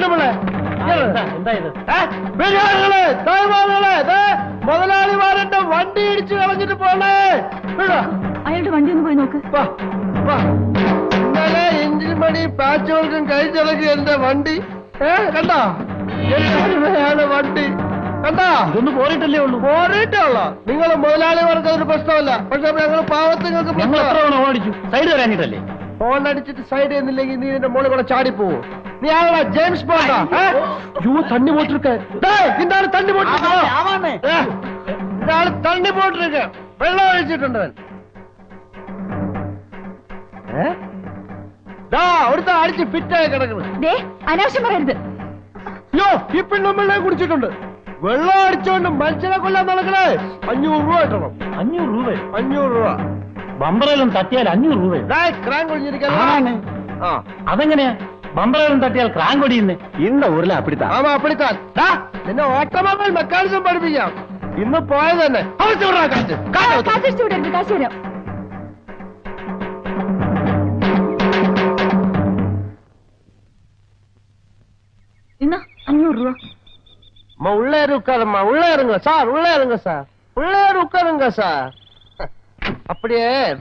പെണ്ണുപിള്ളേ തായ്മാറുകളെ മുതലാളിമാരുടെ വണ്ടി ഇടിച്ചു കളഞ്ഞിട്ട് പോണേ. അയാളുടെ വണ്ടി ഒന്ന് പോയി നോക്ക്. വാ, വാ. ഇന്നലെ എഞ്ചിൻ പണി പാച്ച് വർക്കും കഴിച്ചിറക്കി എന്റെ വണ്ടി. ഏ കണ്ടോ? വണ്ടി? കണ്ടോ? ഇതൊന്നും പോയിട്ടല്ലേ ഉള്ളൂ. പോറിയിട്ടുള്ള നിങ്ങൾ മുതലാളിമാർക്ക് അതൊരു പ്രശ്നമല്ല. പക്ഷെ ഞങ്ങൾ പാവത്തുങ്ങൾക്ക് ഓടിച്ചു? സൈഡ് വരാനിട്ടല്ലേ ഫോൺ അടിച്ചിട്ട് സൈഡ് ചെയ്യുന്നില്ലെങ്കിൽ നീ നിന്റെ മോളിൽ കൂടെ ചാടി നീ யாரடா ஜேம்ஸ் பாண்டா ஐயோ தண்ணி போட்டுருக்க டேய் இந்த ஆளு தண்ணி போட்டுருக்க ஆமாண்ணே இந்த ஆளு தண்ணி போட்டுருக்க வெள்ளம் ദാ അവിടുത്തെ അടിച്ച് ഫിറ്റായി കിടക്കുന്നു. ദേ അനാവശ്യം പറയരുത്. അയ്യോ ഈ പെണ്ണുമ്പിള്ളേം കുടിച്ചിട്ടുണ്ട്. വെള്ളം അടിച്ചുകൊണ്ട് മനുഷ്യനെ കൊല്ലാൻ നടക്കണേ. അഞ്ഞൂറ് രൂപ കിട്ടണം. അഞ്ഞൂറ് രൂപ? അഞ്ഞൂറ് രൂപ. ബമ്പറയിലും തട്ടിയാൽ അഞ്ഞൂറ് രൂപ? അതെങ്ങനെയാ? பம்பரம் தட்டியால் கிராங்கொடின்னு. இந்த ஊர்ல அப்படித்தான். ஆமா அப்படித்தான். என்ன ஓட்டமா மெக்கானிசம் படிப்பீங்க இன்னும் போயது என்ன? கவச்சு உள்ள உட்காரம்மா. இருங்க சார். உள்ள இருங்க சார். உள்ள உட்காருங்க சார். அப்படியே